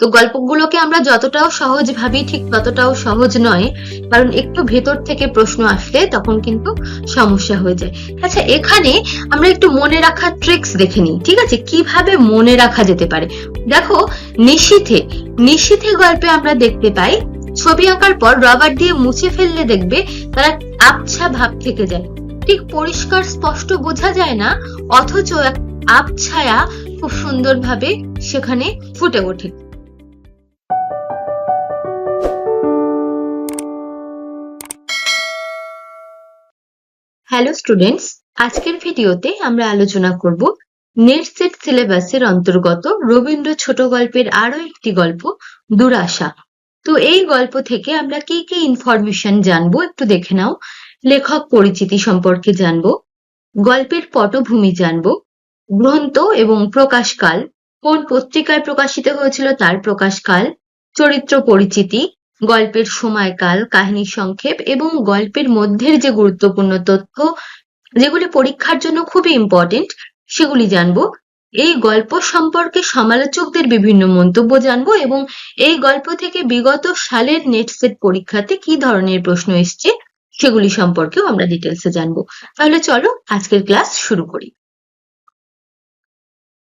তো গল্পগুলোকে আমরা যতটাও সহজ ভাবি, ঠিক ততটাও সহজ নয়। কারণ একটু ভেতর থেকে প্রশ্ন আসলে তখন কিন্তু সমস্যা হয়ে যায়। আচ্ছা এখানে আমরা একটু মনে রাখার ট্রিক্স দেখে নিই, ঠিক আছে? কীভাবে মনে রাখা যেতে পারে? দেখো, নিশীথে নিশীথে গল্পে আমরা দেখতে পাই, ছবি আঁকার পর রবার দিয়ে মুছে ফেললে দেখবে তারা আবছা ভাব থেকে যায়। ঠিক পরিষ্কার, স্পষ্ট বোঝা যায় না, অথচ এক আবছায়া খুব সুন্দরভাবে সেখানে ফুটে ওঠে। হ্যালো স্টুডেন্টস আজকের ভিডিওতে আমরা আলোচনা করব নেট সেট সিলেবাসের অন্তর্গত রবীন্দ্র ছোট গল্পের আরও একটি গল্প, দুরাশা। তো এই গল্প থেকে আমরা কি কি ইনফরমেশন জানব একটু দেখে নাও। লেখক পরিচিতি সম্পর্কে জানব, গল্পের পটভূমি জানব, গ্রন্থ এবং প্রকাশকাল, কোন পত্রিকায় প্রকাশিত হয়েছিল তার প্রকাশকাল, চরিত্র পরিচিতি গল্পের সময়কাল, কাহিনী সংক্ষেপ এবং গল্পের মধ্যের যে গুরুত্বপূর্ণ তথ্য, যেগুলি পরীক্ষার জন্য খুবই ইম্পর্টেন্ট সেগুলি জানব। এই গল্প সম্পর্কে সমালোচকদের বিভিন্ন মন্তব্য জানব এবং এই গল্প থেকে বিগত সালের নেট সেট পরীক্ষাতে কি ধরনের প্রশ্ন এসছে, সেগুলি সম্পর্কেও আমরা ডিটেলসে জানব। তাহলে চলো আজকের ক্লাস শুরু করি।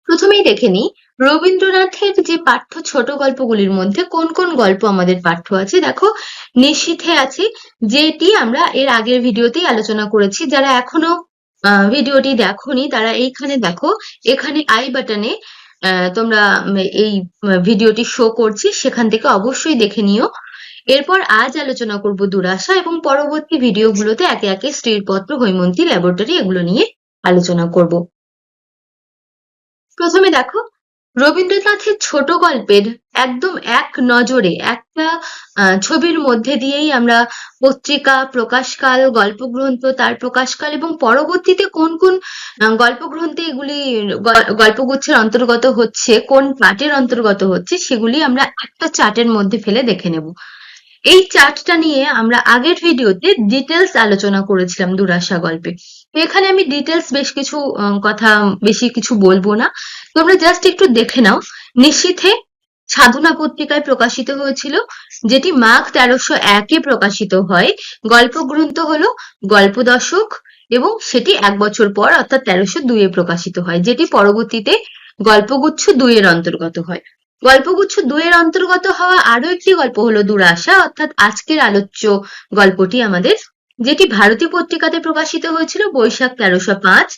প্রথমেই দেখে নিই, রবীন্দ্রনাথের যে পাঠ্য ছোট গল্পগুলির মধ্যে কোন কোন গল্প আমাদের পাঠ্য আছে, দেখো নিশীথে আছে, যেটি আমরা এর আগের ভিডিওতেই আলোচনা করেছি, যারা এখনও ভিডিওটি দেখোনি, তারা এইখানে দেখো, এখানে আই বাটনে তোমরা এই ভিডিওটি শো করছি, সেখান থেকে অবশ্যই দেখে নিও। এরপর আজ আলোচনা করব দুরাশা এবং পরবর্তী ভিডিওগুলোতে একে একে স্ত্রীর পত্র, হৈমন্তী ল্যাবরেটরি এগুলো নিয়ে আলোচনা করব। প্রথমে দেখো, রবীন্দ্রনাথের ছোট গল্পের একদম এক নজরে একটা ছবির মধ্যে দিয়েই আমরা পত্রিকা, প্রকাশকাল, গল্পগ্রন্থ, তার প্রকাশকাল এবং পরবর্তীতে কোন কোন গল্পগ্রন্থে এগুলি গল্পগুচ্ছের অন্তর্গত হচ্ছে, কোন পাঠের অন্তর্গত হচ্ছে, সেগুলি আমরা একটা চার্টের মধ্যে ফেলে দেখে নেব। এই চার্টটা নিয়ে আমরা আগের ভিডিওতে ডিটেলস আলোচনা করেছিলাম দুরাশা গল্পে। এখানে আমি ডিটেলস বেশ কিছু কথা বেশি কিছু বলব না। তোমরা জাস্ট একটু দেখে নাও। নিশীথে সাধনা পত্রিকায় প্রকাশিত হয়েছিল, যেটি মাঘ তেরোশো একে প্রকাশিত হয়। গল্পগ্রন্থ হলো গল্প দশক এবং সেটি এক বছর পর, অর্থাৎ তেরোশো দুইয়ে প্রকাশিত হয়, যেটি পরবর্তীতে গল্পগুচ্ছ দুইয়ের অন্তর্গত হয়। গল্পগুচ্ছ দুইয়ের অন্তর্গত হওয়া আরও একটি গল্প হলো দুরাশা, অর্থাৎ আজকের আলোচ্য গল্পটি আমাদের যেটি ভারতী পত্রিকাতে প্রকাশিত হয়েছিল বৈশাখ তেরোশো পাঁচ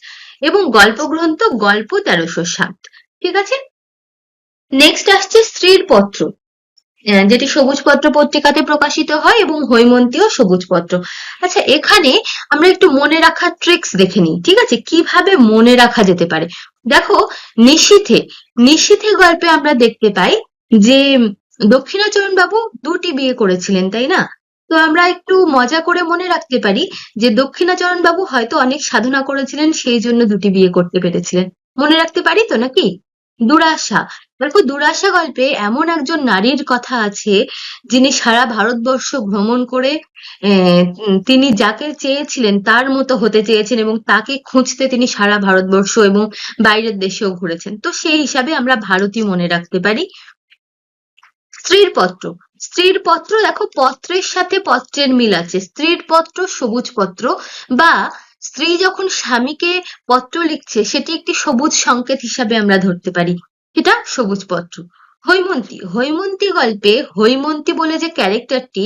এবং গল্পগ্রন্থ গল্প তেরোশো সাত। ঠিক আছে? নেক্সট আসছে স্ত্রীর পত্র যেটি সবুজ পত্র পত্রিকাতে প্রকাশিত হয় এবং হৈমন্তী ও সবুজ পত্র আচ্ছা এখানে আমরা একটু মনে রাখার ট্রিক্স দেখে নিই, ঠিক আছে? কীভাবে মনে রাখা যেতে পারে? দেখো, নিশীথে নিশীথে গল্পে আমরা দেখতে পাই যে দক্ষিণাচরণ বাবু দুটি বিয়ে করেছিলেন, তাই না? তো আমরা একটু মজা করে মনে রাখতে পারি যে দক্ষিণাচরণ বাবু হয়তো অনেক সাধনা করেছিলেন, সেই জন্য দুটি বিয়ে করতে পেরেছিলেন। মনে রাখতে পারি তো নাকি? দুরাশা। দেখো, দুরাশা গল্পে এমন একজন নারীর কথা আছে, যিনি সারা ভারতবর্ষ ভ্রমণ করে তিনি যাকে চেয়েছিলেন, তার মতো হতে চেয়েছেন এবং তাকে খুঁজতে তিনি সারা ভারতবর্ষ এবং বাইরের দেশেও ঘুরেছেন। তো সেই হিসাবে আমরা ভারতী মনে রাখতে পারি। স্ত্রীর পত্র। স্ত্রীর পত্র, দেখো, পত্রের সাথে পত্রের মিল আছে। স্ত্রীর পত্র, সবুজ পত্র বা স্ত্রী যখন স্বামীকে পত্র লিখছে, সেটি একটি সবুজ সংকেত হিসাবে আমরা ধরতে পারি। এটা সবুজ পত্র। হৈমন্তী হৈমন্তী গল্পে হৈমন্তী বলে যে ক্যারেক্টারটি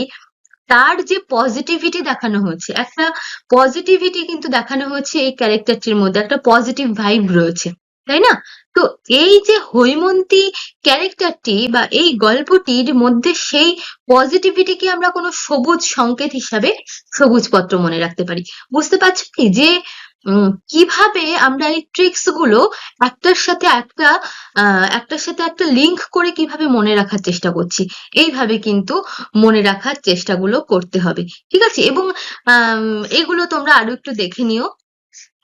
তার যে পজিটিভিটি দেখানো হয়েছে, একটা পজিটিভিটি কিন্তু দেখানো হয়েছে এই ক্যারেক্টারটির মধ্যে, একটা পজিটিভ ভাইব রয়েছে, তাই না? তো এই যে হৈমন্তী ক্যারেক্টারটি বা এই গল্পটির মধ্যে সেই পজিটিভিটিকে আমরা কোনো সবুজ সংকেত হিসাবে সবুজ পত্র মনে রাখতে পারি। বুঝতে পারছ কি? যে কীভাবে আমরা এই ট্রিক্সগুলো একটার সাথে একটা একটার সাথে একটা লিংক করে কীভাবে মনে রাখার চেষ্টা করছি, এইভাবে কিন্তু মনে রাখার চেষ্টাগুলো করতে হবে। ঠিক আছে? এবং এগুলো তোমরা আরও একটু দেখে নিও।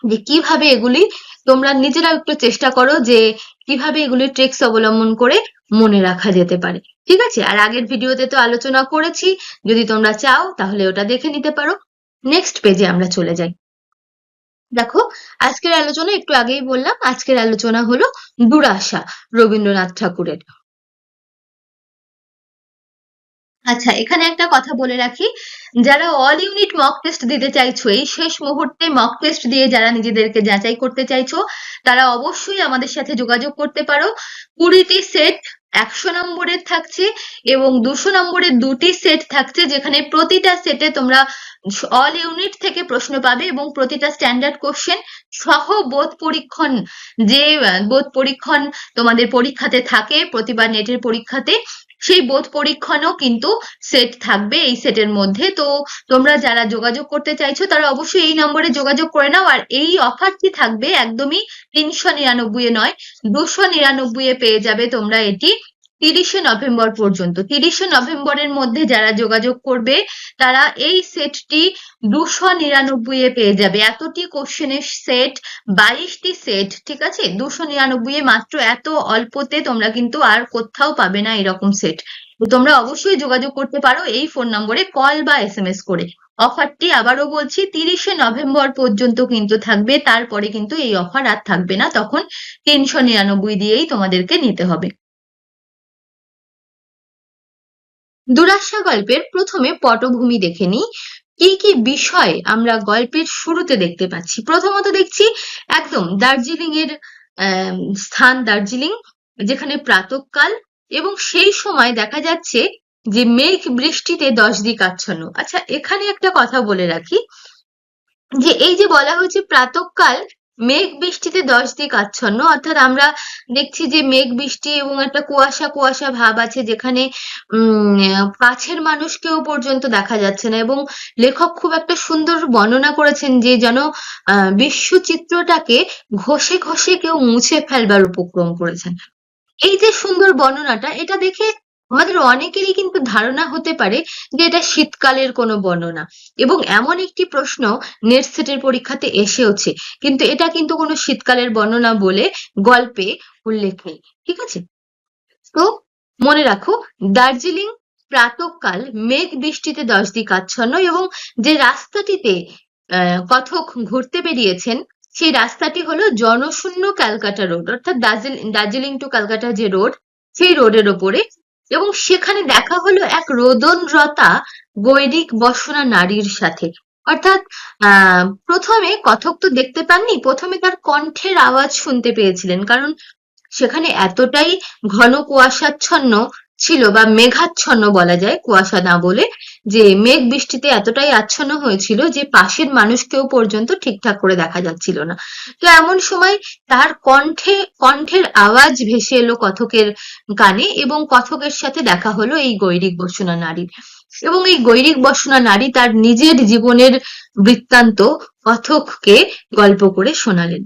যে কীভাবে এগুলি তোমরা নিজেরা একটু চেষ্টা করো যে কীভাবে এগুলি ট্রিক্স অবলম্বন করে মনে রাখা যেতে পারে। ঠিক আছে? আর আগের ভিডিওতে তো আলোচনা করেছি। যদি তোমরা চাও, তাহলে ওটা দেখে নিতে পারো। নেক্সট পেজে আমরা চলে যাই। দেখো, আজকের আলোচনা একটু আগেই বললাম। আজকের আলোচনা হলো দুরাশা রবীন্দ্রনাথ ঠাকুরের। আচ্ছা এখানে একটা কথা বলে রাখি। যারা অল ইউনিট মক টেস্ট দিতে চাইছো, এই শেষ মুহূর্তে মক টেস্ট দিয়ে যারা নিজেদেরকে যাচাই করতে চাইছো, তারা অবশ্যই আমাদের সাথে যোগাযোগ করতে পারো। কুড়িটি সেট একশো নম্বরের থাকছে এবং দুশো নম্বরের দুটি সেট থাকছে যেখানে প্রতিটা সেটে তোমরা অল ইউনিট থেকে প্রশ্ন পাবে এবং প্রতিটা স্ট্যান্ডার্ড কোশ্চেন সহ বোধ পরীক্ষণ যে বোধ পরীক্ষণ তোমাদের পরীক্ষাতে থাকে, প্রতিবার নেটের পরীক্ষাতে। সেই বোধ পরীক্ষণও কিন্তু সেট থাকবে এই সেটের মধ্যে। তো তোমরা যারা যোগাযোগ করতে চাইছো, তারা অবশ্যই এই নম্বরে যোগাযোগ করে নাও। আর এই অফারটি থাকবে একদমই তিনশো নিরানব্বই এ নয়, দুশো নিরানব্বই এ পেয়ে যাবে তোমরা এটি। তিরিশে নভেম্বর পর্যন্ত। তিরিশে নভেম্বরের মধ্যে যারা যোগাযোগ করবে, তারা এই সেটটি দুশো নিরানব্বই এ পেয়ে যাবে। এতটি কোশ্চেনের সেট বাইশটি সেট ঠিক আছে? দুশো নিরানব্বই এ মাত্র এত অল্পতে তোমরা কিন্তু আর কোথাও পাবে না এরকম সেট তোমরা অবশ্যই যোগাযোগ করতে পারো এই ফোন নম্বরে কল বা এসএমএস করে। অফারটি আবারও বলছি, তিরিশে নভেম্বর পর্যন্ত কিন্তু থাকবে, তারপরে কিন্তু এই অফার আর থাকবে না। তখন তিনশো নিরানব্বই দিয়েই তোমাদেরকে নিতে হবে। দুরাশা গল্পের প্রথমে পটভূমি দেখে নিই। কি কি বিষয় আমরা গল্পের শুরুতে দেখতে পাচ্ছি? প্রথমত দেখছি একদম দার্জিলিং এর স্থান দার্জিলিং, যেখানে প্রাতঃকাল এবং সেই সময় দেখা যাচ্ছে যে মেঘ বৃষ্টিতে দশ দিক আচ্ছন্ন। আচ্ছা এখানে একটা কথা বলে রাখি যে এই যে বলা হয়েছে প্রাতঃকাল মেঘ বৃষ্টিতে দশ দিক আচ্ছন্ন, অর্থাৎ আমরা দেখছি যে মেঘ বৃষ্টি এবং একটা কুয়াশা কুয়াশা ভাব আছে যেখানে কাছের মানুষকেও পর্যন্ত দেখা যাচ্ছে না এবং লেখক খুব একটা সুন্দর বর্ণনা করেছেন যে যেন আহ বিশ্বচিত্রটাকে ঘষে ঘষে কেউ মুছে ফেলবার উপক্রম করেছেন। এই যে সুন্দর বর্ণনাটা, এটা দেখে আমাদের অনেকেরই কিন্তু ধারণা হতে পারে যে এটা শীতকালের কোনো বর্ণনা। এবং এমন একটি প্রশ্ন নেট সেটের পরীক্ষাতে এসেওছে। কিন্তু এটা কিন্তু কোনো শীতকালের বর্ণনা বলে গল্পে উল্লেখ নেই। ঠিক আছে? তো মনে রাখো, দার্জিলিং প্রাতঃকাল মেঘ বৃষ্টিতে দশ দিক আচ্ছন্ন এবং যে রাস্তাটিতে কথক ঘুরতে বেরিয়েছেন, সেই রাস্তাটি হলো জনশূন্য ক্যালকাটা রোড। অর্থাৎ দার্জিলিং দার্জিলিং টু ক্যালকাটা যে রোড, সেই রোডের ওপরে এবং সেখানে দেখা হলো এক রোদনরতা গৈরিক বসনা নারীর সাথে। অর্থাৎ প্রথমে কথক তো দেখতে পাননি, প্রথমে তার কণ্ঠের আওয়াজ শুনতে পেয়েছিলেন, কারণ সেখানে এতটাই ঘন কুয়াশাচ্ছন্ন ছিল বা মেঘাচ্ছন্ন বলা যায়, কুয়াশা না বলে যে মেঘ বৃষ্টিতে এতটাই আচ্ছন্ন হয়েছিল যে পাশের মানুষকেও পর্যন্ত ঠিকঠাক করে দেখা যাচ্ছিল না। তো এমন সময় তার কণ্ঠে, কণ্ঠের আওয়াজ ভেসে এলো কথকের কানে এবং কথকের সাথে দেখা হলো এই গৈরিক বসুনা নারীর। এবং এই গৈরিক বসুনা নারী তার নিজের জীবনের বৃত্তান্ত কথককে গল্প করে শোনালেন।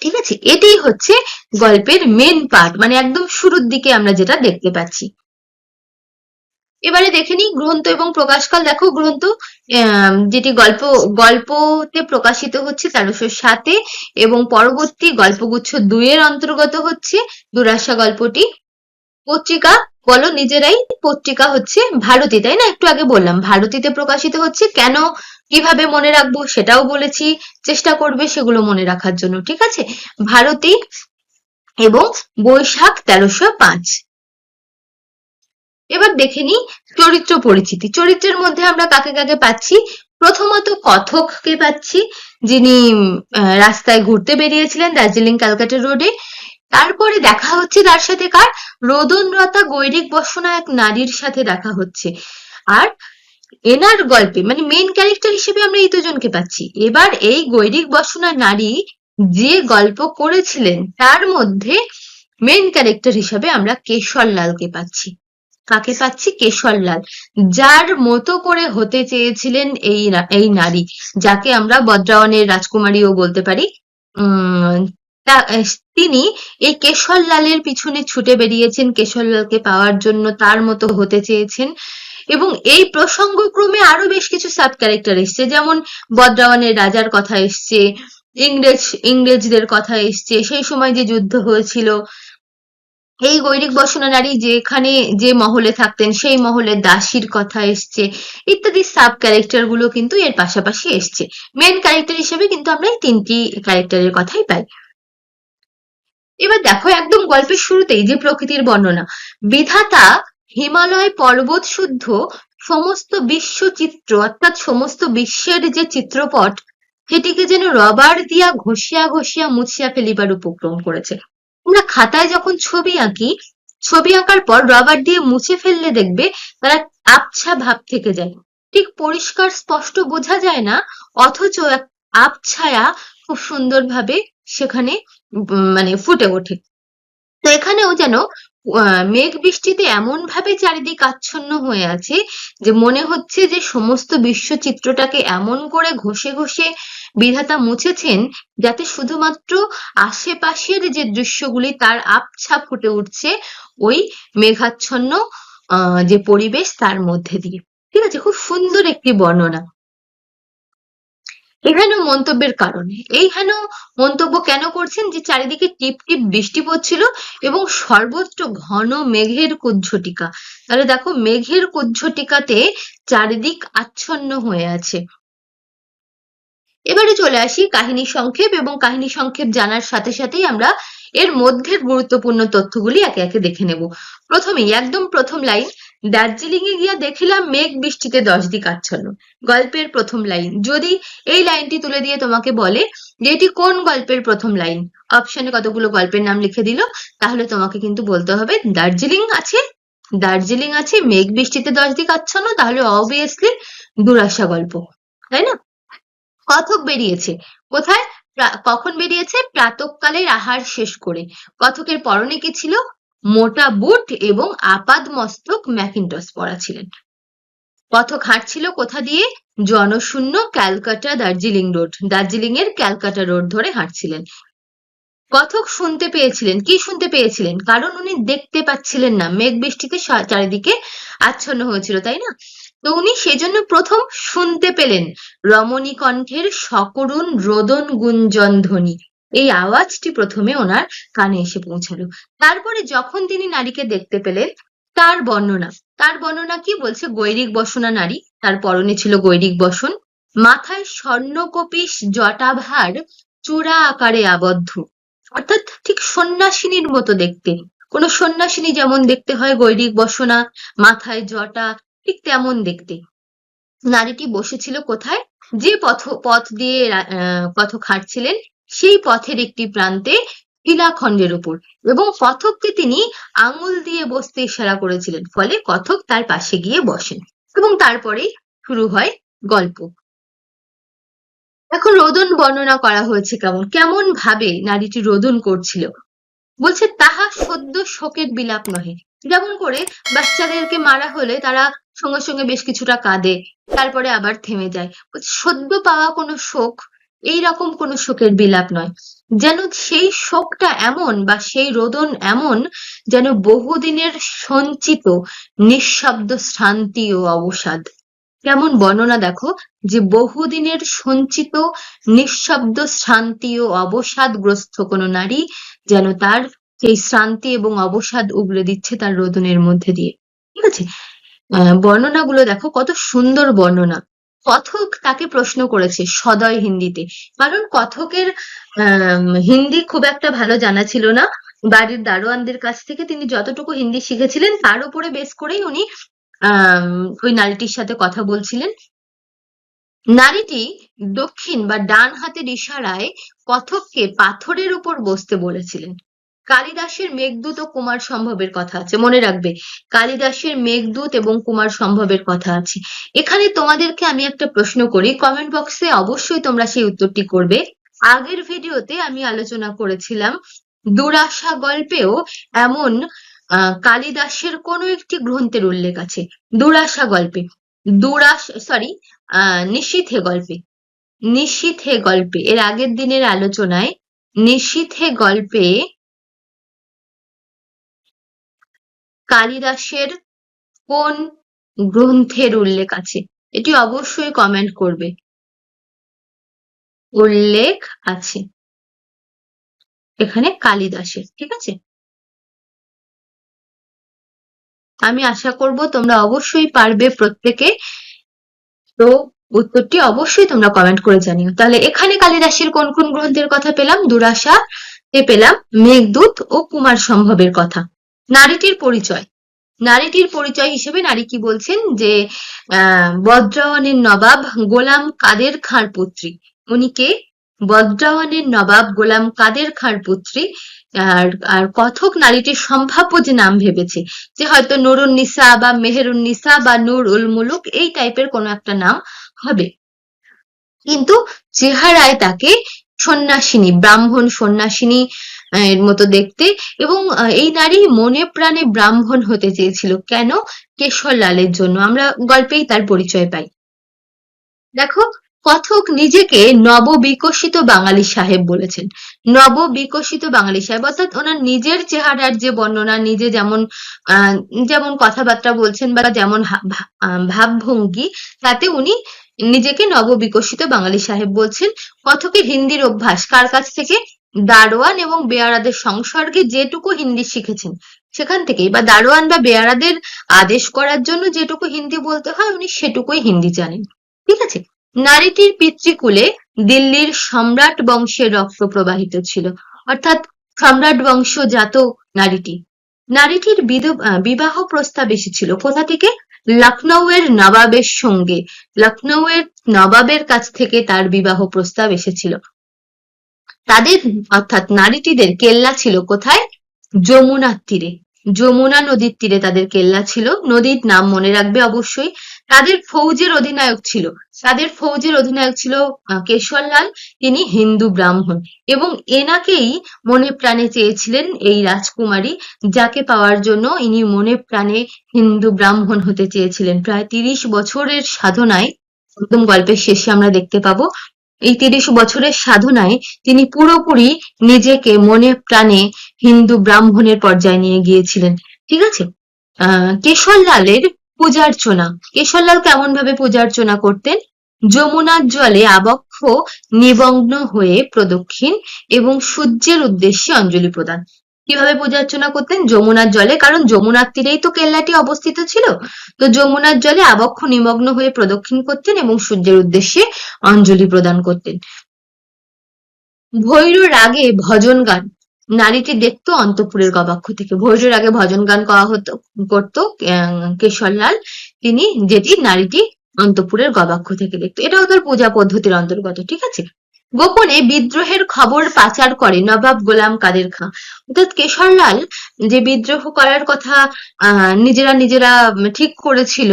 ঠিক আছে? এটাই হচ্ছে গল্পের মেন পার্ট মানে একদম শুরুর দিকে আমরা যেটা দেখতে পাচ্ছি। এবারে দেখে নিই গ্রন্থ এবং প্রকাশকাল। দেখো গ্রন্থ যেটি গল্প, গল্পতে প্রকাশিত হচ্ছে তেরোশো সাতে এবং পরবর্তী গল্পগুচ্ছ দুইয়ের অন্তর্গত হচ্ছে দুরাশা গল্পটি। পত্রিকা, বলো নিজেরাই, পত্রিকা হচ্ছে ভারতী, তাই না? একটু আগে বললাম, ভারতীতে প্রকাশিত হচ্ছে কেন, কীভাবে মনে রাখব সেটাও বলেছি, চেষ্টা করবে সেগুলো মনে রাখার জন্য, ঠিক আছে? ভারতী এবং বৈশাখ তেরোশো পাঁচ। এবার দেখে নিই চরিত্র পরিচিতি। চরিত্রের মধ্যে আমরা কাকে কাকে পাচ্ছি? প্রথমত কথককে পাচ্ছি, যিনি রাস্তায় ঘুরতে বেরিয়েছিলেন দার্জিলিং ক্যালকাটা রোডে। তারপরে দেখা হচ্ছে তার সাথে কার? রোদনরতা গৈরিক বসনা এক নারীর সাথে দেখা হচ্ছে। আর এনার গল্পে মানে মেন ক্যারেক্টার হিসেবে আমরা এই দুজনকে পাচ্ছি। এবার এই গৈরিক বসনা নারী যে গল্প করেছিলেন, তার মধ্যে মেন ক্যারেক্টার হিসেবে আমরা কেশরলালকে পাচ্ছি। কাকে পাচ্ছি? কেশরলাল। যার মতো করে হতে চেয়েছিলেন এই এই নারী, যাকে আমরা বদ্রাওয়ানের রাজকুমারীও বলতে পারি। তিনি এই কেশরলালের পিছনে ছুটে বেরিয়েছেন, কেশরলালকে পাওয়ার জন্য তার মতো হতে চেয়েছেন। এবং এই প্রসঙ্গক্রমে আরও বেশ কিছু সাব ক্যারেক্টার এসছে, যেমন বদ্রাওয়ানের রাজার কথা এসছে, ইংরেজ, ইংরেজদের কথা এসছে, সেই সময় যে যুদ্ধ হয়েছিল এই গৈরিক বসনা নারী যেখানে যে মহলে থাকতেন, সেই মহলে দাসীর কথা এসছে, ইত্যাদি সাব ক্যারেক্টারগুলো কিন্তু এর পাশাপাশি এসছে। মেন ক্যারেক্টার হিসেবে কিন্তু আমরা এই তিনটি ক্যারেক্টারের কথাই পাই। এবার দেখো একদম গল্পের শুরুতেই যে প্রকৃতির বর্ণনা। বিধাতা হিমালয় পর্বত শুদ্ধ, সমস্ত বিশ্ব চিত্র, অর্থাৎ সমস্ত বিশ্বের যে চিত্রপট, সেটিকে যেন রবার দিয়া ঘষিয়া ঘষিয়া মুছিয়া ফেলিবার উপক্রম করেছে। আমরা খাতায় যখন ছবি আঁকি, ছবি আঁকার পর রবার দিয়ে মুছে ফেললে দেখবে তারা আবছা ভাব থেকে যায়। ঠিক পরিষ্কার, স্পষ্ট বোঝা যায় না, অথচ আবছায়া খুব সুন্দরভাবে সেখানে মানে ফুটে ওঠে। তো এখানেও যেন মেঘ বৃষ্টিতে এমন ভাবে চারিদিক আচ্ছন্ন হয়ে আছে যে মনে হচ্ছে যে সমস্ত বিশ্বচিত্রটাকে এমন করে ঘষে ঘষে বিধাতা মুছেছেন যাতে শুধুমাত্র আশেপাশের যে দৃশ্যগুলি তার আবছা ফুটে উঠছে, ওই মেঘাচ্ছন্ন যে পরিবেশ তার মধ্যে দিয়ে। ঠিক আছে? খুব সুন্দর একটি বর্ণনা। এখানেও মন্তব্যের কারণে। এইখানে মন্তব্য কেন করছেন? যে চারিদিকে টিপ টিপ বৃষ্টি পড়ছিল এবং সর্বত্র ঘন মেঘের কুজ্ঝটিকা তাহলে দেখো, মেঘের কুজ্ঝটিকাতে চারিদিক আচ্ছন্ন হয়ে আছে। এবারে চলে আসি কাহিনী সংক্ষেপ এবং কাহিনী সংক্ষেপ জানার সাথে সাথেই আমরা এর মধ্যের গুরুত্বপূর্ণ তথ্যগুলি একে একে দেখে নেব। প্রথমেই, একদম প্রথম লাইন দার্জিলিং এ গিয়া দেখিলাম মেঘ বৃষ্টিতে দশ দিক আচ্ছন্ন। গল্পের প্রথম লাইন যদি এই লাইনটি তুলে দিয়ে তোমাকে বলে যে এটি কোন গল্পের প্রথম লাইন অপশনে কতগুলো গল্পের নাম লিখে দিল, তাহলে তোমাকে কিন্তু বলতে হবে, দার্জিলিং আছে দার্জিলিং আছে, মেঘ বৃষ্টিতে দশ দিক আচ্ছন্ন, তাহলে অবভিয়াসলি দুরাশা গল্প, তাই না? কথক বেরিয়েছে। কোথায়? কখন বেরিয়েছে? প্রাতঃকালের আহার শেষ করে। কথকের পরনে কি ছিল? মোটা বুট এবং আপাদ মস্তক ম্যাকিনটস পরা ছিলেন। কথক হাঁটছিল কোথা দিয়ে? জনশূন্য ক্যালকাটা দার্জিলিং রোড। দার্জিলিং এর ক্যালকাটা রোড ধরে হাঁটছিলেন। কথক শুনতে পেয়েছিলেন। কি শুনতে পেয়েছিলেন? কারণ উনি দেখতে পাচ্ছিলেন না। মেঘ বৃষ্টিতে চারিদিকে আচ্ছন্ন হয়েছিল, তাই না? তো উনি সেজন্য প্রথম শুনতে পেলেন রমণী কণ্ঠের সকরুণ রোদন গুঞ্জন ধ্বনি এই আওয়াজটি প্রথমে ওনার কানে এসে পৌঁছালো। তারপরে যখন তিনি নারীকে দেখতে পেলেন, তার বর্ণনা তার বর্ণনা কি বলছে? গৈরিক বসনা নারী, তার পরনে ছিল গৈরিক বসন, মাথায় স্বর্ণকপিস জটাভার, চূড়া আকারে আবদ্ধ। অর্থাৎ ঠিক সন্ন্যাসিনীর মতো দেখতে। কোন সন্ন্যাসিনী যেমন দেখতে হয় গৈরিক বসনা, মাথায় জটা ঠিক তেমন দেখতে। নারীটি বসেছিল কোথায়? যে পথ পথ দিয়ে কথক হাঁটছিলেন সেই পথের একটি প্রান্তে শিলাখণ্ডের উপর এবং কথককে তিনি আঙুল দিয়ে বসতে ইশারা করেছিলেন, ফলে কথক তার পাশে গিয়ে বসেন এবং তারপরেই শুরু হয় গল্প। এখন রোদন বর্ণনা করা হয়েছে কেমন? কেমন ভাবে নারীটি রোদন করছিল? বলছে, তাহা সদ্য শোকের বিলাপ নহে। যেমন করে বাচ্চাদেরকে মারা হলে তারা সঙ্গে সঙ্গে বেশ কিছুটা কাঁদে, তারপরে আবার থেমে যায়। সদ্য পাওয়া কোনো শোক, এই রকম কোনো শোকের বিলাপ নয়। যেন সেই শোকটা এমন বা সেই রোদন এমন যেন বহুদিনের সঞ্চিত, নিঃশব্দ শ্রান্তি ও অবসাদ। কেমন বর্ণনা দেখো যে বহুদিনের সঞ্চিত, নিঃশব্দ শ্রান্তি ও অবসাদগ্রস্ত কোনো নারী যেন তার সেই শ্রান্তি এবং অবসাদ উগলে দিচ্ছে তার রোদনের মধ্যে দিয়ে। ঠিক আছে? বর্ণনাগুলো দেখো, কত সুন্দর বর্ণনা। কথক তাকে প্রশ্ন করেছে সদয় হিন্দিতে। কারণ কথকের হিন্দি খুব একটা ভালো জানা ছিল না। বাড়ির দারোয়ানদের কাছ থেকে তিনি যতটুকু হিন্দি শিখেছিলেন, তার উপরে বেস করেই উনি ওই নারীটির সাথে কথা বলছিলেন। নারীটি দক্ষিণ বা ডান হাতের ইশারায় কথককে পাথরের উপর বসতে বলেছিলেন। কালিদাসের মেঘদূত ও কুমার সম্ভবের কথা আছে, মনে রাখবে। কালিদাসের মেঘদূত এবং কুমার সম্ভবের কথা আছে। এখানে তোমাদেরকে আমি একটা প্রশ্ন করি কমেন্ট বক্সে অবশ্যই তোমরা সেই উত্তরটি করবে। আগের ভিডিওতে আমি আলোচনা করেছিলাম, দুরাশা গল্পেও এমন কালিদাসের কোনো একটি গ্রন্থের উল্লেখ আছে। দুরাশা গল্পে। দুরাশ সরি নিশীথে গল্পে। নিশীথে গল্পে। এর আগের দিনের আলোচনায় নিশীথে গল্পে কালিদাসের কোন গ্রন্থের উল্লেখ আছে? এটি অবশ্যই কমেন্ট করবে। উল্লেখ আছে। এখানে কালিদাসের, ঠিক আছে? আমি আশা করব তোমরা অবশ্যই পারবে প্রত্যেকে। তো উত্তরটি অবশ্যই তোমরা কমেন্ট করে জানিও। তাহলে এখানে কালিদাসের কোন কোন গ্রন্থের কথা পেলাম? দুরাশা পেলাম মেঘদূত ও কুমার সম্ভবের কথা। নারীটির পরিচয়। নারীটির পরিচয় হিসেবে নারী কি বলছেন? যে, আহ বজ্রাওয়ানের নবাব গোলাম কাদের খাঁর পুত্রী। উনি কে? বজ্রাওয়ানের নবাব গোলাম কাদের খাঁর পুত্রী। আর আর কথক নারীটির সম্ভাব্য যে নাম ভেবেছে, যে হয়তো নুরুন্নিসা বা মেহেরুন্নিসা বা নূর উল মুলুক এই টাইপের কোনো একটা নাম হবে। কিন্তু চেহারায় তাকে সন্ন্যাসিনী, ব্রাহ্মণ সন্ন্যাসিনী এর মতো দেখতে। এবং এই নারী মনে প্রাণে ব্রাহ্মণ হতে চেয়েছিল। কেন? কেশর লালের জন্য। আমরা গল্পেই তার পরিচয় পাই। দেখো, কথক নিজেকে নববিকশিত বাঙালি সাহেব বলেছেন। নববিকশিত বাঙালি সাহেব। অর্থাৎ ওনার নিজের চেহারার যে বর্ণনা, নিজে যেমন যেমন কথাবার্তা বলছেন বা যেমন ভাবভঙ্গি, তাতে উনি নিজেকে নববিকশিত বাঙালি সাহেব বলছেন। কথকের হিন্দির অভ্যাস কার কাছ থেকে? দারোয়ান এবং বেয়ারাদের সংসর্গে যেটুকু হিন্দি শিখেছেন, সেখান থেকেই বা দারোয়ান বা বেয়ারাদের আদেশ করার জন্য যেটুকু হিন্দি বলতে হয় উনি সেটুকুই হিন্দি জানেন। ঠিক আছে? নারীটির পিতৃকুলে দিল্লির সম্রাট বংশের রক্ত প্রবাহিত ছিল। অর্থাৎ সম্রাট বংশ জাত নারীটি। নারীটির বিবাহ প্রস্তাব এসেছিল কোথা থেকে? লখনৌয়ের নবাবের সঙ্গে। লখনৌয়ের নবাবের কাছ থেকে তার বিবাহ প্রস্তাব এসেছিল। তাদের, অর্থাৎ নারীটিদের কেল্লা ছিল কোথায়? যমুনার তীরে। যমুনা নদীর তীরে তাদের কেল্লা ছিল। নদীর নাম মনে রাখবে অবশ্যই। তাদের ফৌজের অধিনায়ক ছিল। তাদের ফৌজের অধিনায়ক ছিল কেশরলাল। তিনি হিন্দু ব্রাহ্মণ। এবং এনাকেই মনে প্রাণে চেয়েছিলেন এই রাজকুমারী, যাকে পাওয়ার জন্য ইনি মনে প্রাণে হিন্দু ব্রাহ্মণ হতে চেয়েছিলেন। প্রায় তিরিশ বছরের সাধনায় একদম গল্পের শেষে আমরা দেখতে পাবো এই তিরিশ বছরের সাধনায় তিনি পুরোপুরি নিজেকে মনে প্রাণে হিন্দু ব্রাহ্মণের পর্যায়ে নিয়ে গিয়েছিলেন। ঠিক আছে? আহ, কেশরলালের পূজার্চনা। কেশরলাল কেমন ভাবে পূজার্চনা করতেন? যমুনার জলে আবক্ষ নিমগ্ন হয়ে প্রদক্ষিণ এবং সূর্যের উদ্দেশ্যে অঞ্জলি প্রদান। কীভাবে পূজা অর্চনা করতেন? যমুনার জলে, কারণ যমুনার তীরেই তো কেল্লাটি অবস্থিত ছিল। তো যমুনার জলে আবক্ষ নিমগ্ন হয়ে প্রদক্ষিণ করতেন এবং সূর্যের উদ্দেশ্যে অঞ্জলি প্রদান করতেন। ভৈর রাগে ভজন গান। নারীটি দেখতো অন্তপুরের গবাক্ষ থেকে। ভৈর রাগে ভজন গান করা হতো, করতো কেশরলাল। তিনি যেটি নারীটি অন্তপুরের গবাক্ষ থেকে দেখতো। এটাও তার পূজা পদ্ধতির অন্তর্গত, ঠিক আছে? গোপনে বিদ্রোহের খবর পাচার করে নবাব গোলাম কাদের খাঁ। অর্থাৎ কেশরলাল যে বিদ্রোহ করার কথা নিজেরা নিজেরা ঠিক করেছিল,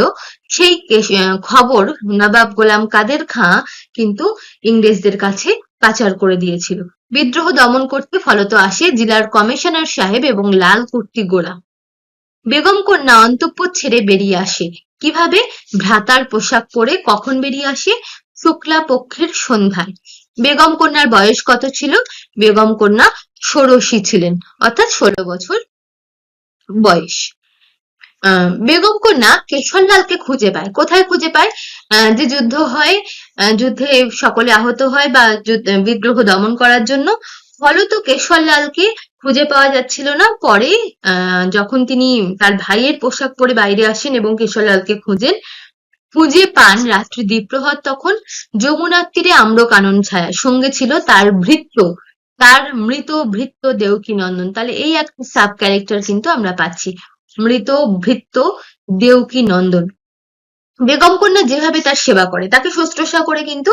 সেই খবর নবাব গোলাম কাদের খাঁ কিন্তু ইংরেজদের কাছে পাচার করে দিয়েছিল। বিদ্রোহ দমন করতে ফলত আসে জেলার কমিশনার সাহেব এবং লাল কুর্তি গোড়া। বেগম কন্যা অন্তঃপুর ছেড়ে বেরিয়ে আসে। কীভাবে? ভ্রাতার পোশাক পরে কখন বেরিয়ে আসে? শুক্লা পক্ষের সন্ধ্যায়। বেগম কন্যার বয়স কত ছিল? বেগম কন্যা ষোড়শী ছিলেন, অর্থাৎ ষোলো বছর বয়স। বেগম কন্যা কেশরলালকে খুঁজে পায়। কোথায় খুঁজে পায়? যে যুদ্ধ হয় যুদ্ধে সকলে আহত হয় বা বিদ্রোহ দমন করার জন্য। ফলত কেশরলালকে খুঁজে পাওয়া যাচ্ছিল না। পরে যখন তিনি তার ভাইয়ের পোশাক পরে বাইরে আসেন এবং কেশরলালকে খুঁজেন খুঁজে পান রাত্রি দ্বীপ্রহর তখন যমুনার তীরে আম্র কানন ছায়া। সঙ্গে ছিল তার ভৃত্য, তার মৃত ভৃত্য দেউকী নন্দন তাহলে এই একটা সাব ক্যারেক্টার কিন্তু আমরা পাচ্ছি। মৃত ভৃত্য দেউকী নন্দন বেগম কন্যা যেভাবে তার সেবা করে, তাকে শুশ্রূষা করে কিন্তু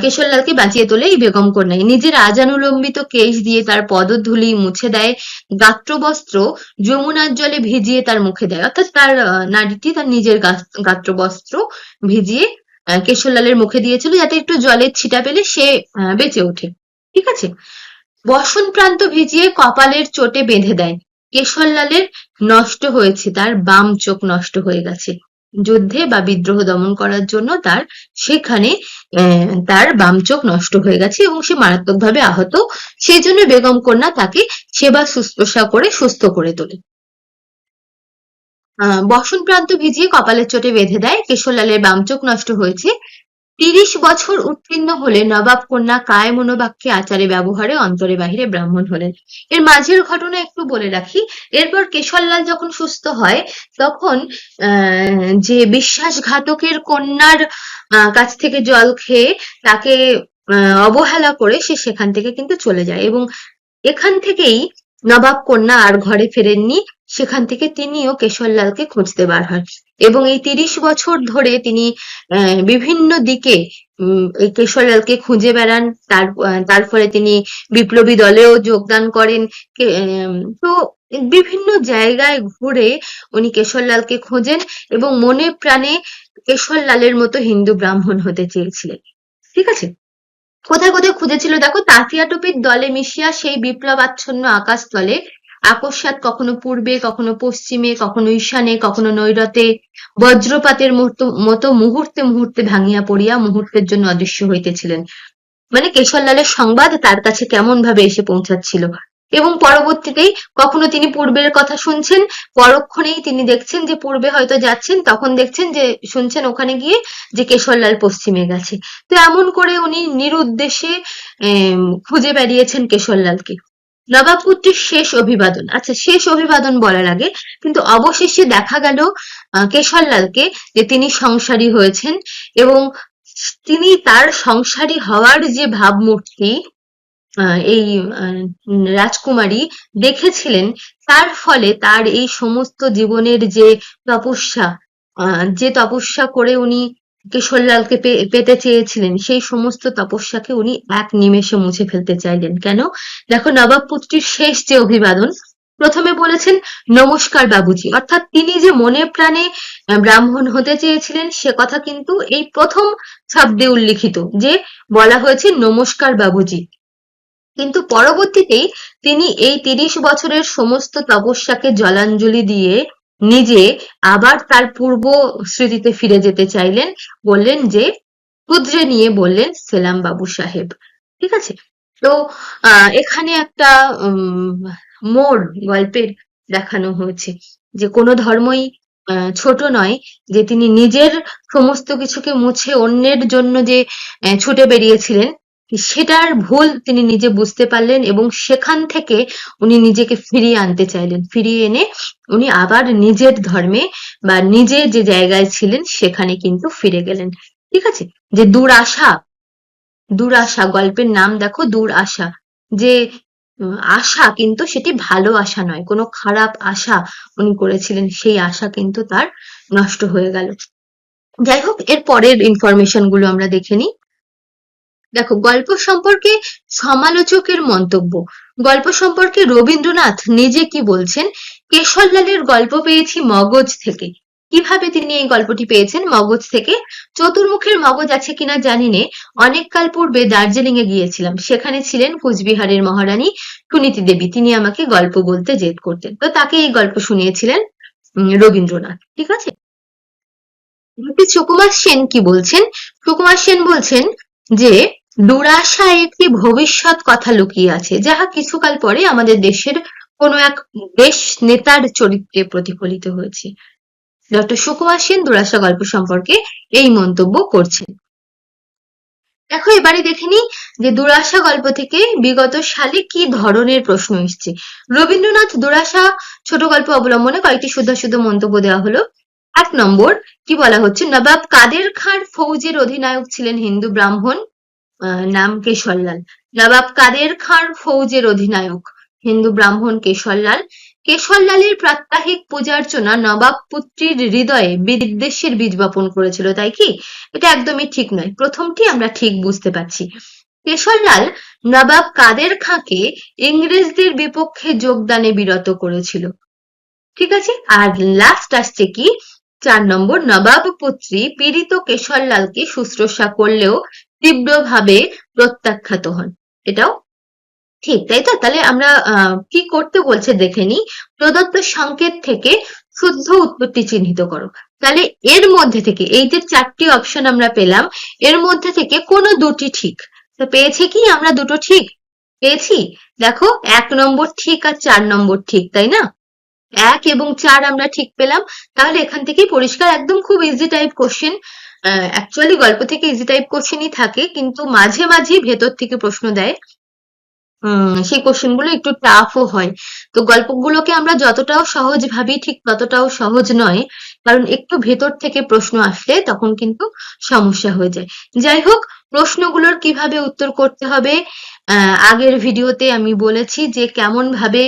কেশরলালকে বাঁচিয়ে তোলে এই বেগম কন্যাই। নিজের আজানুলম্বিত কেশ দিয়ে তার পদধূলি মুছে দেয়, গাত্রবস্ত্র যমুনার জলে ভিজিয়ে তার মুখে দেয়। অর্থাৎ তার নারীটি তার নিজের গাত- গাত্রবস্ত্র ভিজিয়ে কেশরলালের মুখে দিয়েছিল যাতে একটু জলের ছিটা পেলে সে বেঁচে ওঠে। ঠিক আছে? বসন প্রান্ত ভিজিয়ে কপালের চোটে বেঁধে দেয়। কেশরলালের নষ্ট হয়েছে, তার বাম চোখ নষ্ট হয়ে গেছে। যুদ্ধে বা বিদ্রোহ দমন করার জন্য তার সেখানে তার বাম চোখ নষ্ট হয়ে গেছে এবং সে মারাত্মকভাবে আহত। সেই জন্য বেগম কন্যা তাকে সেবা শুশ্রূষা করে সুস্থ করে তোলে। আহ, বসন প্রান্ত ভিজিয়ে কপালের চোটে বেঁধে দেয়। কেশরলালের বাম চোখ নষ্ট হয়েছে। তিরিশ বছর উত্তীর্ণ হলে নবাব কন্যা কায় মনোবাক্যে আচারে ব্যবহারে অন্তরে বাহিরে ব্রাহ্মণ হলেন। এর মাঝের ঘটনা একটু বলে রাখি। এরপর কেশরলাল যখন সুস্থ হয়, তখন যে বিশ্বাসঘাতকের কন্যার কাছ থেকে জল খেয়ে তাকে অবহেলা করে সে সেখান থেকে কিন্তু চলে যায় এবং এখান থেকেই নবাব কন্যা আর ঘরে ফেরেননি, সেখান থেকে তিনিও কেশরলালকে খুঁজতে বার হন। এবং এই তিরিশ বছর ধরে তিনি বিভিন্ন দিকে এই কেশরলালকে খুঁজে বেড়ান। তার তিনি বিপ্লবী দলেও যোগদান করেন। তো বিভিন্ন জায়গায় ঘুরে উনি কেশরলালকে খোঁজেন এবং মনে প্রাণে কেশরলালের মতো হিন্দু ব্রাহ্মণ হতে চেয়েছিলেন। ঠিক আছে? কোথায় কোথায় খুঁজেছিল দেখো? তাফিয়া টুপির দলে মিশিয়া সেই বিপ্লব আচ্ছন্ন আকাশ তলে আকস্মাত কখনো পূর্বে, কখনো পশ্চিমে, কখনো ঈশানে, কখনো নৈরতে বজ্রপাতের মতো মুহূর্তে মুহূর্তে ভাঙিয়া পড়িয়া মুহূর্তের জন্য অদৃশ্য হইতেছিলেন। মানে কেশরলালের সংবাদ তার কাছে কেমন ভাবে এসে পৌঁছাচ্ছিল? এবং পরবর্তীতেই কখনো তিনি পূর্বের কথা শুনছেন, পরক্ষণেই তিনি দেখছেন যে পূর্বে হয়তো যাচ্ছেন, তখন দেখছেন যে শুনছেন ওখানে গিয়ে যে কেশরলাল পশ্চিমে গেছে। তো এমন করে উনি নিরুদ্দেশে খুঁজে বেরিয়েছেন কেশরলালকে। নবাবপুত্রের শেষ অভিবাদন। আচ্ছা শেষ অভিবাদন বলার আগে কিন্তু অবশেষে দেখা গেল কেশরলালকে যে তিনি সংসারী হয়েছেন এবং তিনি তার সংসারী হওয়ার যে ভাবমূর্তি এই রাজকুমারী দেখেছিলেন তার ফলে তার এই সমস্ত জীবনের যে তপস্যা যে তপস্যা করে উনি কেশরলালকে পেতে চেয়েছিলেন, সেই সমস্ত তপস্যাকে উনি এক নিমেষে মুছে ফেলতে চাইলেন। কেন? দেখো নবাব পুত্রীর শেষ যে অভিবাদন, প্রথমে বলেছেন, নমস্কার বাবুজি। অর্থাৎ তিনি যে মনে প্রাণে ব্রাহ্মণ হতে চেয়েছিলেন, সে কথা কিন্তু এই প্রথম শব্দে উল্লিখিত যে বলা হয়েছে, নমস্কার বাবুজি। কিন্তু পরবর্তীতেই তিনি এই তিরিশ বছরের সমস্ত তপস্যাকে জলাঞ্জলি দিয়ে নিজে আবার তার পূর্ব স্মৃতিতে ফিরে যেতে চাইলেন, বললেন যে, ক্ষুদ্রে নিয়ে বললেন সেলাম বাবু সাহেব। ঠিক আছে? তো এখানে একটা মোড় গল্পের দেখানো হয়েছে যে কোনো ধর্মই ছোট নয় যে তিনি নিজের সমস্ত কিছুকে মুছে অন্যের জন্য যে ছুটে বেরিয়েছিলেন সেটার ভুল তিনি নিজে বুঝতে পারলেন এবং সেখান থেকে উনি নিজেকে ফিরিয়ে আনতে চাইলেন। ফিরিয়ে এনে উনি আবার নিজের ধর্মে বা নিজে যে জায়গায় ছিলেন সেখানে কিন্তু ফিরে গেলেন। ঠিক আছে? যে দূর আশা দূর আশা গল্পের নাম দেখো দূর আশা যে আশা কিন্তু সেটি ভালো আশা নয়, কোনো খারাপ আশা উনি করেছিলেন, সেই আশা কিন্তু তার নষ্ট হয়ে গেল। যাই হোক, এর পরের ইনফরমেশনগুলো আমরা দেখে নিই। দেখো, গল্প সম্পর্কে সমালোচকের মন্তব্য। গল্প সম্পর্কে রবীন্দ্রনাথ নিজে কি বলছেন? কেশরলালের গল্প পেয়েছি মগজ থেকে। কীভাবে তিনি এই গল্পটি পেয়েছেন মগজ থেকে? চতুর্মুখের মগজ আছে কিনা জানি অনেক কাল পূর্বে দার্জিলিং এ গিয়েছিলাম। সেখানে ছিলেন কুচবিহারের মহারানী সুনীতি দেবী। তিনি আমাকে গল্প বলতে জেদ করতেন। তো তাকে এই গল্প শুনিয়েছিলেন রবীন্দ্রনাথ। ঠিক আছে? সুকুমার সেন কি বলছেন? সুকুমার সেন বলছেন যে দুরাশায় একটি ভবিষ্যৎ কথা লুকিয়ে আছে? যাহা কিছুকাল পরে আমাদের দেশের কোনো এক দেশ নেতার চরিত্রে প্রতিফলিত হয়েছে। ডক্টর সুকুমার সেন দুরাশা গল্প সম্পর্কে এই মন্তব্য করছেন। দেখো, এবারে দেখে নিই যে দুরাশা গল্প থেকে বিগত সালে কি ধরনের প্রশ্ন এসছে। রবীন্দ্রনাথ দুরাশা ছোট গল্প অবলম্বনে কয়েকটি শুদ্ধ শুদ্ধ মন্তব্য দেওয়া হলো। এক নম্বর, কি বলা হচ্ছে? নবাব কাদের খাঁর ফৌজের অধিনায়ক ছিলেন হিন্দু ব্রাহ্মণ। নাম কেশরলাল। নবাব কাদের খাঁর ফৌজের অধিনায়ক। হিন্দু ব্রাহ্মণ কেশরলাল। কেশরলালের প্রাত্যহিক পূজার্চনা নবাব পুত্রীর হৃদয়ে বিদ্বেষের বীজ বপন করেছিল, তাই কি? এটা একদমই ঠিক নয়। প্রথমটি আমরা ঠিক বুঝতে পারছি। কেশরলাল নবাব কাদের খাঁকে ইংরেজদের বিপক্ষে যোগদানে বিরত করেছিল। ঠিক আছে? আর লাস্ট আসছে কি? চার নম্বর, নবাব পুত্রী পীড়িত কেশরলালকে শুশ্রূষা করলেও তীব্রভাবে প্রত্যাখ্যাত হন। এটাও ঠিক, তাই তো? তাহলে আমরা কি করতে বলছে দেখে নিই। প্রদত্ত সংকেত থেকে শুদ্ধ উৎপত্তি চিহ্নিত করো। তাহলে এর মধ্যে থেকে, এই যে চারটি অপশন আমরা পেলাম, এর মধ্যে থেকে কোনো দুটি ঠিক। তো পেয়েছি কি আমরা দুটো ঠিক? পেয়েছি? দেখো, এক নম্বর ঠিক আর চার নম্বর ঠিক, তাই না? এক এবং চার আমরা ঠিক পেলাম। তাহলে এখান থেকে পরিষ্কার, একদম খুব ইজি টাইপ কোশ্চেন অ্যাকচুয়ালি গল্প থেকে ইজি টাইপ কোশ্চেনই থাকে, কিন্তু মাঝে মাঝে ভেতর থেকে প্রশ্ন দেয়। সেই কোশ্চেনগুলো একটু টাফও হয়। তো গল্পগুলোকে আমরা যতটাও সহজ ভাবি, ঠিক ততটাও সহজ নয়। কারণ একটু ভেতর থেকে প্রশ্ন আসলে তখন কিন্তু সমস্যা হয়ে যায়। যাই হোক, প্রশ্নগুলোর কীভাবে উত্তর করতে হবে আগের ভিডিওতে আমি বলেছি যে কেমন ভাবে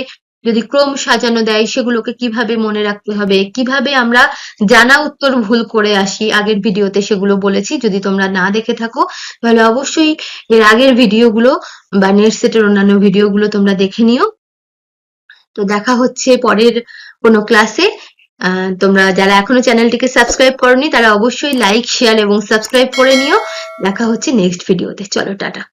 যদি ক্রম সাজানো দেয়, সেগুলোকে কীভাবে মনে রাখতে হবে? কীভাবে আমরা জানা উত্তর ভুল করে আসি? আগের ভিডিওতে সেগুলো বলেছি। যদি তোমরা না দেখে থাকো, তাহলে অবশ্যই এর আগের ভিডিওগুলো বা নেট সেটের অন্যান্য ভিডিওগুলো তোমরা দেখে নিও। তো দেখা হচ্ছে পরের কোনো ক্লাসে। তোমরা যারা এখনও চ্যানেলটিকে সাবস্ক্রাইব করনি, তারা অবশ্যই লাইক, শেয়ার এবং সাবস্ক্রাইব করে নিও। দেখা হচ্ছে নেক্সট ভিডিওতে। চলো, টাটা।